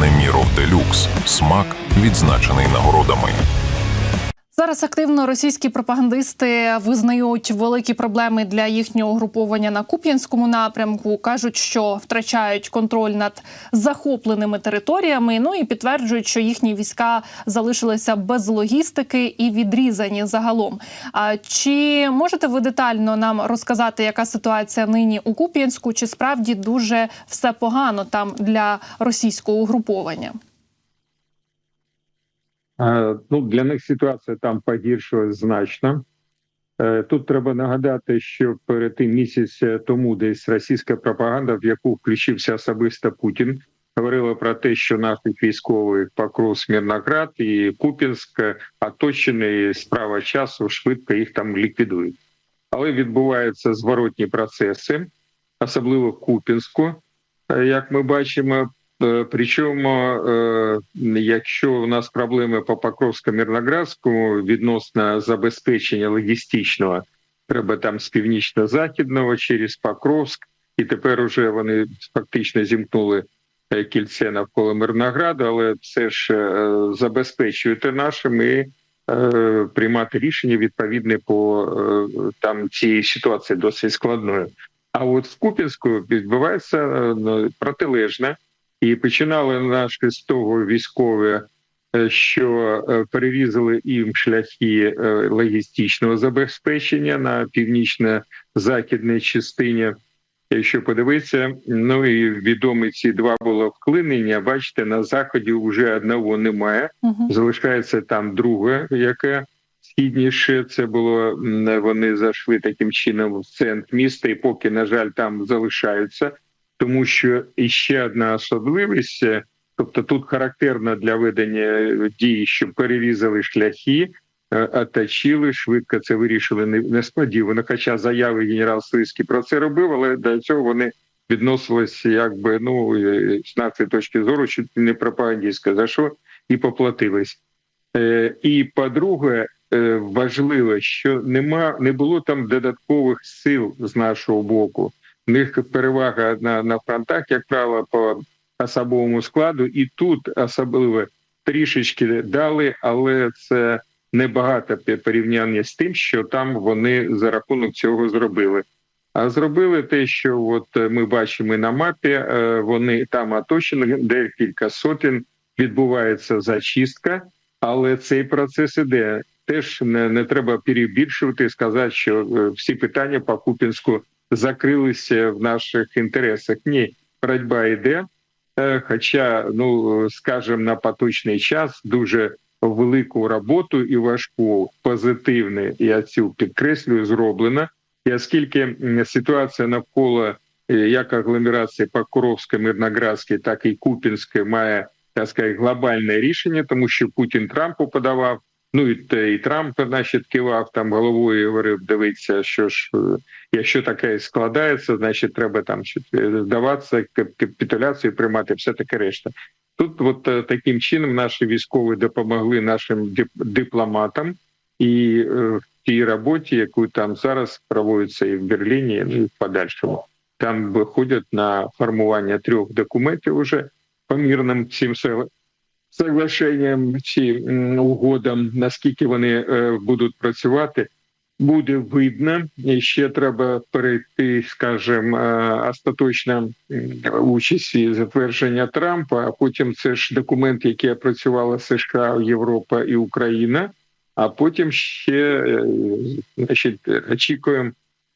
Неміров Делюкс. Смак відзначений нагородами. Зараз активно російські пропагандисти визнають великі проблеми для їхнього угруповання на Куп'янському напрямку. кажуть, що втрачають контроль над захопленими територіями. Ну і підтверджують, що їхні війська залишилися без логістики і відрізані загалом. А чи можете ви детально нам розказати, яка ситуація нині у Куп'янську? Чи справді дуже все погано там для російського угруповання? Е, Ну, для них ситуація там погіршилась значно. Е, Тут треба нагадати, що перед тим місяць тому десь російська пропаганда, в яку включився особисто Путін, говорила про те, що наших військових Покров, Смірноград і Купінськ оточені справа часу швидко їх там ліквідують. Але відбуваються зворотні процеси, особливо в Купінську, Е, як ми бачимо. Е, Причому, е, якщо у нас проблеми по Покровсько-Мірноградському відносно забезпечення логістичного, треба там з північно-західного через Покровськ, і тепер уже вони фактично зімкнули е, кільце навколо Мирнограду, але все ж е, забезпечуєте нашим і е, приймати рішення відповідне по там цій ситуації досить складною. А от в Купінську відбувається ну, протилежне. І починали наші з того військові, е, що е, перерізали їм шляхи е, логістичного забезпечення на північно-західній частині. Якщо подивитися, ну і відомі ці два було вклинення. Бачите, на заході вже одного немає. Угу. Залишається там друге, яке східніше. Це було вони зайшли таким чином в центр міста, і поки, на жаль, там залишаються тому що іще одна особливість, е, тобто тут характерно для ведення дій, що перерізали шляхи, е, оточили, швидко це вирішили несподівано. Хоча заяви генерал Слизький про це робив, але до цього вони відносилися якби ну е, з нашої точки зору, чуть не пропагандистсько, за що і поплатились. І по-друге, важливо, що нема не було там додаткових сил з нашого боку. В них перевага на, на фронтах, як правило, по особовому складу, і тут особливо трішечки дали, але це небагато порівняння з тим, що там вони за рахунок цього зробили. А зробили те, що от е, ми бачимо на мапі, е, вони там оточені, декілька сотень відбувається зачистка, але цей процес іде. Теж не, не треба перебільшувати і сказати, що е, всі питання по Купінську закрилися в наших інтересах. Ні, боротьба йде. Е, Хоча, ну скажімо, на поточний час дуже велику роботу і важку позитивне, я цю підкреслюю, зроблено. І оскільки ситуація навколо е, як агломерації Покровська, Мирноградської, так і Купінської має так сказати, глобальне рішення, тому що Путін Трампу подавав. Ну і, те- і Трамп, значить, кивав там головою і говорив: дивіться, що ж, е, якщо таке складається, значить треба там е, здаватися, капітуляцію приймати, все таке решта. Тут, от е, таким чином, наші військові допомогли нашим дипломатам і е, в тій роботі, яку там зараз проводиться і в Берліні, і в подальшому. Там виходять на формування трьох документів уже по мирним цим соглашенням чи угодам, наскільки вони е, будуть працювати, буде видно. І ще треба перейти, скажімо, е, остаточна участь і затвердження Трампа. А потім це ж документ, який опрацювала США, Європа і Україна. А потім ще е, значить, очікуємо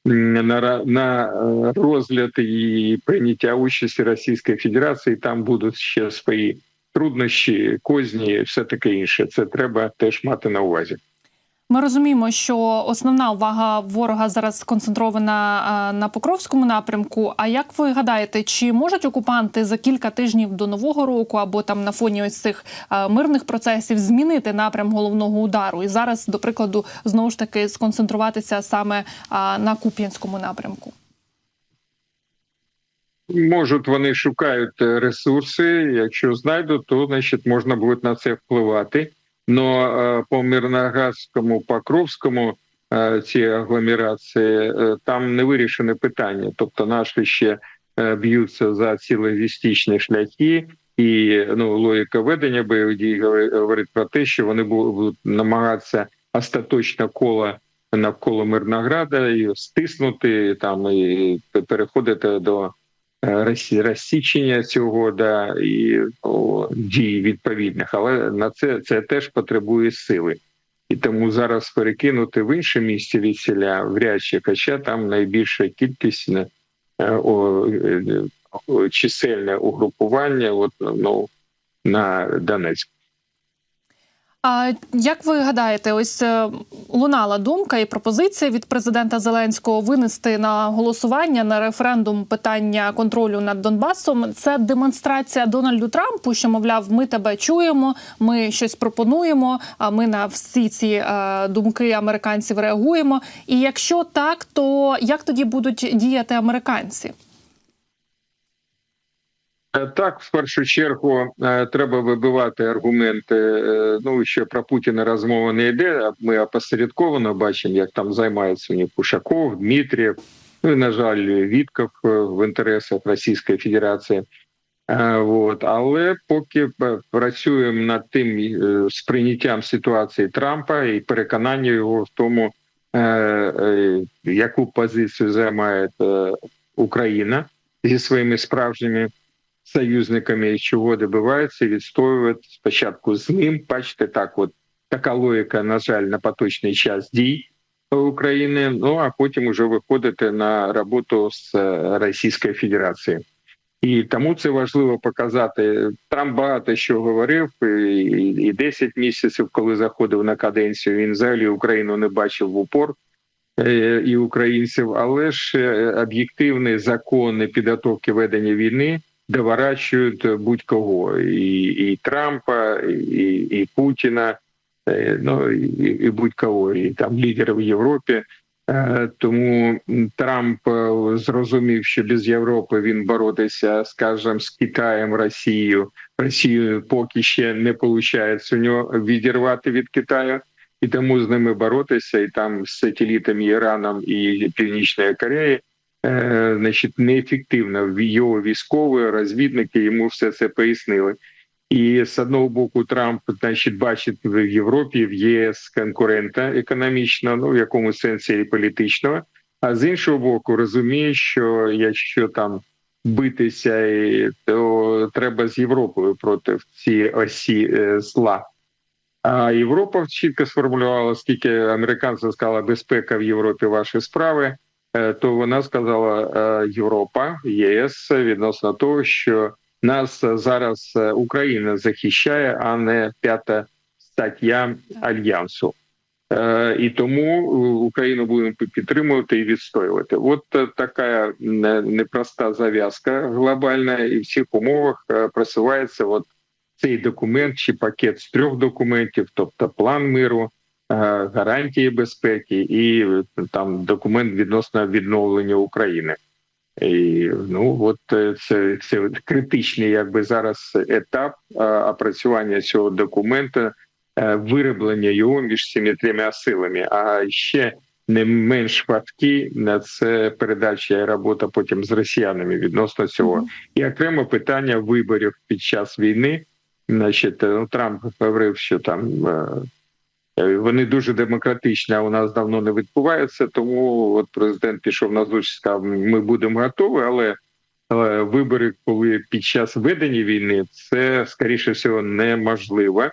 на, на розгляд і прийняття участі Російської Федерації. Там будуть ще свої труднощі, козні, все таке інше. Це треба теж мати на увазі. Ми розуміємо, що основна увага ворога зараз сконцентрована на Покровському напрямку. А як ви гадаєте, чи можуть окупанти за кілька тижнів до нового року або там на фоні ось цих мирних процесів змінити напрям головного удару і зараз, до прикладу, знову ж таки сконцентруватися саме на Куп'янському напрямку? Можуть вони шукають е, ресурси. Якщо знайдуть, то значить можна буде на це впливати. Но е, по Мирноградському, Покровському е, ці агломерації там не вирішене питання. Тобто наші ще б'ються за ці логістичні шляхи, і ну логіка ведення бойових дій говори- говорить про те, що вони будуть намагатися остаточно коло навколо Мирнограда і стиснути там і переходити до розсічення цього да і о, відповідних, але на це це теж потребує сили. І тому зараз перекинути в інше місце від селя вряд чи, хоча там найбільша кількість е, е, чисельне угрупування от, ну, на Донецьк. А як ви гадаєте, ось е, лунала думка і пропозиція від президента Зеленського винести на голосування на референдум питання контролю над Донбасом? Це демонстрація Дональду Трампу, що мовляв, ми тебе чуємо, ми щось пропонуємо. А ми на всі ці е, думки американців реагуємо. І якщо так, то як тоді будуть діяти американці? Е, Так, в першу чергу е, треба вибивати аргументи. е, Ну що про Путіна розмова не йде. Ми опосередковано бачимо, як там займається у них Ушаков, Дмитрієв. Ну і на жаль, Вітков в інтересах Російської Федерації. От. Але поки працюємо над тим сприйняттям ситуації Трампа і переконання його в тому, яку позицію займає Україна зі своїми справжніми союзниками, чого добиваються, відстоювати спочатку з ним. Бачите, так, от така логіка, на жаль, на поточний час дій України. Ну а потім уже виходити на роботу з е, Російською Федерацією. І тому це важливо показати. Трамп багато що говорив, і, і 10 місяців, коли заходив на каденцію, він взагалі Україну не бачив в упор е, і українців, але ж е, об'єктивні закони підготовки ведення війни доворачують будь-кого і, і Трампа, і, і Путіна, е, ну і, і будь-кого, і там лідерів в Європі. Е, Тому Трамп зрозумів, що без Європи він боротися, скажімо, з Китаєм, Росією. Росією поки ще не виходить у нього відірвати від Китаю, і тому з ними боротися, і там з сателітами Іраном і Північної Кореї значить, неефективно. Його військові розвідники йому все це пояснили. І з одного боку, Трамп значить, бачить в Європі, в ЄС конкурента економічного, ну в якому сенсі і політичного. А з іншого боку, розуміє, що якщо там битися, то треба з Європою проти цієї осі е, зла. А Європа чітко сформулювала, оскільки американці сказали, безпека в Європі ваші справи, е, то вона сказала е, Європа, ЄС відносно того, що нас зараз е, Україна захищає, а не п'ята стаття альянсу. Е, І тому е, Україну будемо підтримувати і відстоювати. От е, така непроста зав'язка глобальна, і в всіх умовах е, просувається от цей документ чи пакет з трьох документів, тобто план миру, е, гарантії безпеки і е, там документ відносно відновлення України. І, ну от е, це, це критичний, якби зараз етап е, опрацювання цього документа, е, вироблення його між цими трьома силами. А ще не менш важкі на це передача і робота потім з росіянами відносно цього. І окремо питання виборів під час війни. Значить, ну, Трамп говорив, що там е, е, вони дуже демократичні, а у нас давно не відбувається. Тому от президент пішов на зустріч, сказав, ми будемо готові, але, але вибори, коли під час ведення війни, це скоріше всього неможливо.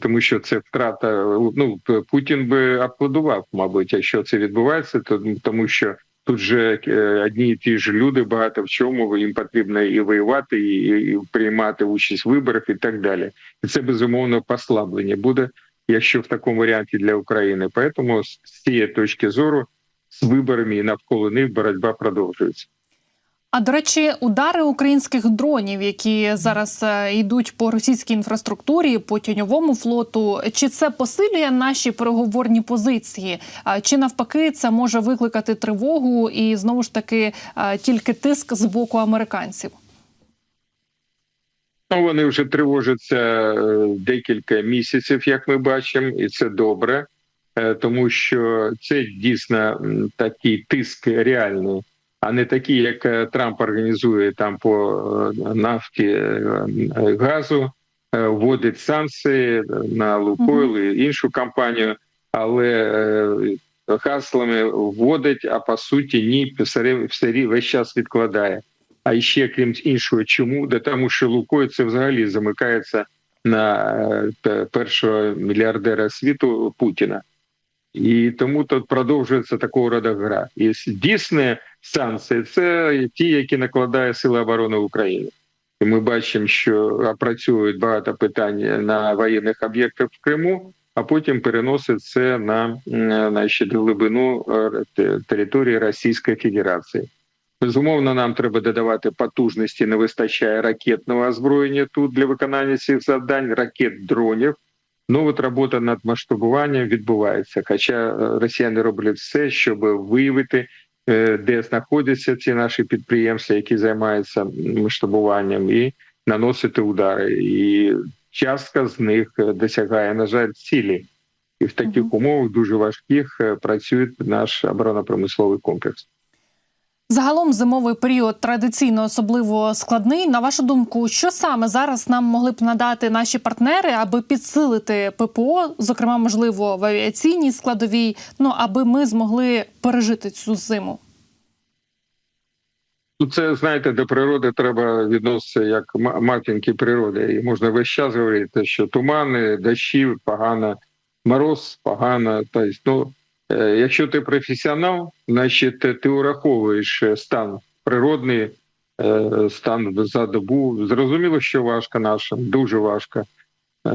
Тому що це втрата. Ну Путін би аплодував, мабуть, якщо це відбувається, то тому що тут же е, одні і ті ж люди багато в чому їм потрібно і воювати, і, і приймати участь в виборах, і так далі. І це безумовно послаблення буде, якщо в такому варіанті для України. Поэтому з цієї точки зору з виборами і навколо них боротьба продовжується. А до речі, удари українських дронів, які зараз е, йдуть по російській інфраструктурі, по тіньовому флоту, чи це посилює наші переговорні позиції? Чи навпаки це може викликати тривогу і знову ж таки е, тільки тиск з боку американців? Ну, вони вже тривожаться е, декілька місяців, як ми бачимо, і це добре, е, тому що це дійсно такий тиск реальний а не такі, як е, Трамп організує там по нафті газу, вводить санкції на Лукойл і іншу компанію, але гаслами вводить, а по суті ні, все, все весь час відкладає. А ще крім іншого, чому? Да тому що Лукойл це взагалі замикається на е, першого мільярдера світу Путіна. І тому тут продовжується такого роду гра. І дійсні санкції це ті, які накладає Сили оборони України. І ми бачимо, що опрацьовують багато питань на воєнних об'єктах в Криму, а потім переносять це на значить, глибину е, те- території Російської Федерації. Безумовно, нам треба додавати потужності. Не вистачає ракетного озброєння тут для виконання цих завдань, ракет дронів. Ну от робота над масштабуванням відбувається. Хоча е, росіяни роблять все, щоб виявити, е, де знаходяться ці наші підприємства, які займаються масштабуванням, і наносити удари. І частка з них е, досягає, на жаль, цілі. І в таких умовах дуже важких працює наш оборонно-промисловий комплекс. Загалом зимовий період традиційно особливо складний. На вашу думку, що саме зараз нам могли б надати наші партнери, аби підсилити ППО, зокрема, можливо, в авіаційній складовій, ну аби ми змогли пережити цю зиму? Ну, це знаєте, до природи треба відноситися як ма- матінки природи. І можна весь час говорити, що тумани, дощі погано, мороз погано. Тобто, ну, якщо ти професіонал, значить ти, ти ураховуєш е, стан природний, е, стан за добу. Зрозуміло, що важко нашим, дуже важко е,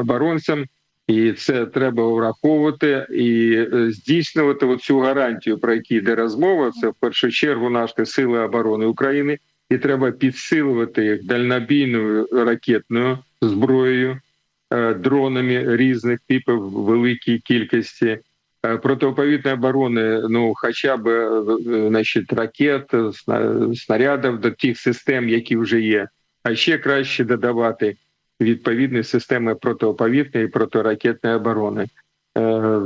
оборонцям. І це треба враховувати і е, здійснювати цю гарантію, про які йде розмова. Це в першу чергу наші сили оборони України, і треба підсилювати їх дальнобійною ракетною зброєю, е, дронами різних типів великій кількості. Е, оборони, ну хоча б е, значить, ракет, снарядів до тих систем, які вже є. А ще краще додавати відповідні системи протиповітної і протиракетної оборони. Е,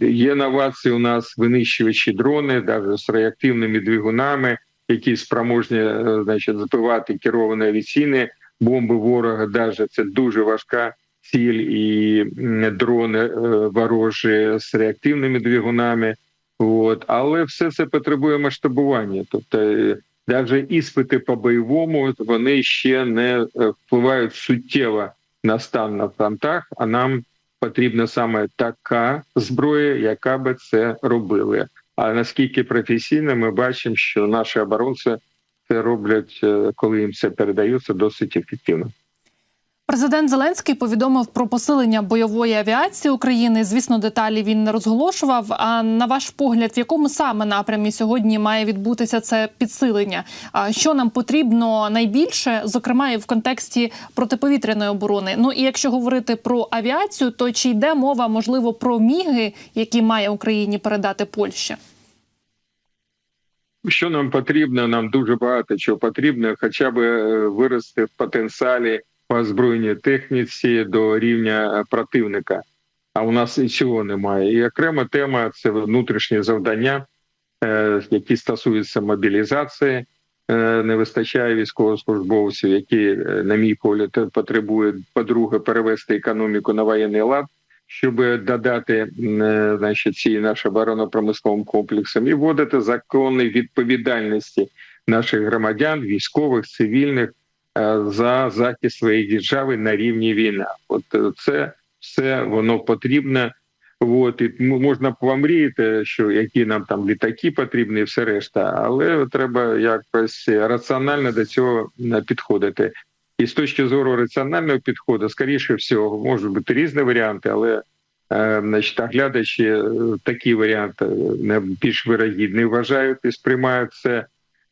Є новації у нас винищувачі дрони, навіть з реактивними двигунами, які спроможні е, значить, збивати керовані авіаційні бомби ворога. Даже це дуже важка ціль і дрони е, ворожі з реактивними двигунами. От. Але все це потребує масштабування. Тобто е, навіть іспити по бойовому вони ще не е, впливають суттєво на стан на фронтах, а нам потрібна саме така зброя, яка би це робила. А наскільки професійно, ми бачимо, що наші оборонці це роблять, е, коли їм це передається, досить ефективно. Президент Зеленський повідомив про посилення бойової авіації України. Звісно, деталі він не розголошував. А на ваш погляд, в якому саме напрямі сьогодні має відбутися це підсилення? А що нам потрібно найбільше, зокрема і в контексті протиповітряної оборони? Ну і якщо говорити про авіацію, то чи йде мова можливо про міги, які має Україні передати Польща? Що нам потрібно? Нам дуже багато чого потрібно, хоча б е, вирости в потенціалі по озброєнній техніці до рівня е, противника. А у нас і цього немає. І окрема тема це внутрішні завдання, е, які стосуються мобілізації. Е, Не вистачає військовослужбовців, які, на мій погляд, потребують, по-друге, перевести економіку на воєнний лад, щоб додати значить, ці наші оборонно-промисловим комплексам і вводити закони відповідальності наших громадян, військових, цивільних за захист своєї держави на рівні війни. От е, це все воно потрібно. От і можна помріяти, що які нам там літаки потрібні, і все решта, але треба якось раціонально до цього е, підходити. І з точки зору раціонального підходу, скоріше всього, можуть бути різні варіанти, але е, значить, оглядачі е, такі варіанти е, більш вирогідні вважають і сприймають це.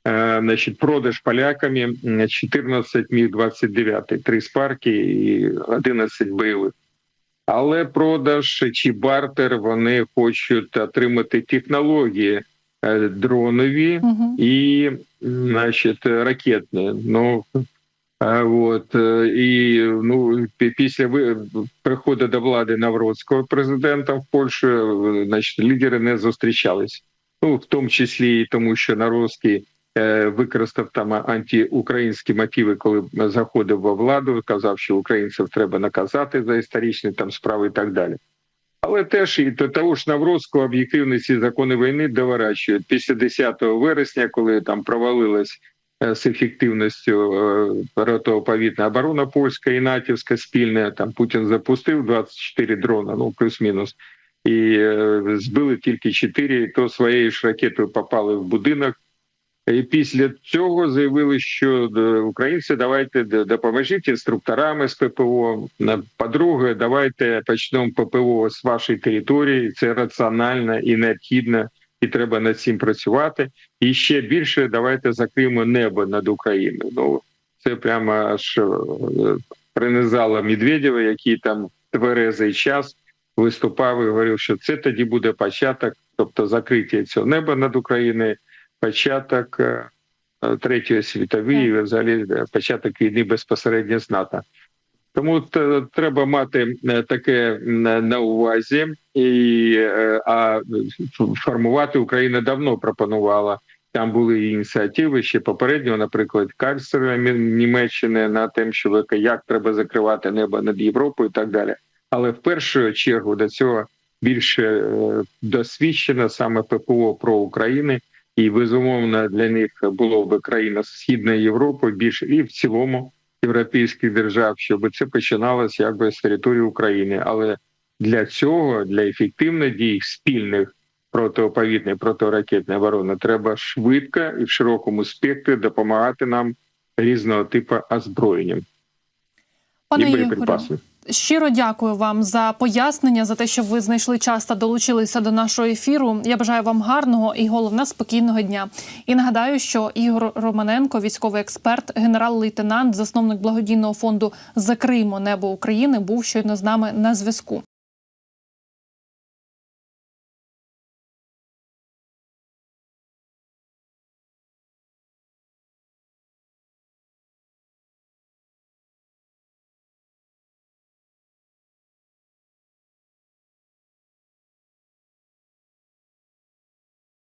Е, Значить, продаж поляками 14 міг 29, 3 спарки і 11 бойових. Але продаж чи бартер вони хочуть отримати технології е, дронові Угу. і, значить, ракетні. Ну а от е, і ну після приходу до влади Навроцького президента в Польщу, е, значить, лідери не зустрічались. Ну в тому числі і тому, що Наровський е, використав там антиукраїнські мотиви, коли заходив во владу, казав, що українців треба наказати за історичні там справи і так далі. Але теж і до того ж Навроцького об'єктивно ці закони війни доворачують після 10 вересня, коли там провалилась е, з ефективністю е, протиповітна оборона польська і натівська спільна. Там Путін запустив 24 дрона, ну плюс-мінус, і е, збили тільки 4, і то своєю ж ракетою попали в будинок. І після цього заявили, що е, українці давайте допоможіть інструкторами з ППО. По-друге, давайте почнемо ППО з вашої території. Це раціонально і необхідно, і треба над цим працювати. І ще більше давайте закриємо небо над Україною. Ну це прямо аж е, принизало Медведєва, який там тверезий час виступав і говорив, що це тоді буде початок, тобто закриття цього неба над Україною початок е, е, третьої світової, і взагалі е, початок війни безпосередньо з НАТО. Тому треба мати таке на увазі, і а формувати Україна давно пропонувала. Там були ініціативи ще попереднього, наприклад, канцлера Німеччини на тим, що як треба закривати небо над Європою, і так далі. Але в першу чергу до цього більше досвідчено саме ППО про України, і безумовно для них було б країна Східної Європи більше і в цілому європейських держав, щоб це починалося якби з території України. Але для цього, для ефективних дій спільних протиповітної протиракетної оборони, треба швидко і в широкому спектрі допомагати нам різного типу озброєнням Пане і Ігорю, боєприпасами. Щиро дякую вам за пояснення, за те, що ви знайшли час та долучилися до нашого ефіру. Я бажаю вам гарного і головне спокійного дня. І нагадаю, що Ігор Романенко, військовий експерт, генерал-лейтенант, засновник благодійного фонду Закриймо небо України, був щойно з нами на зв'язку.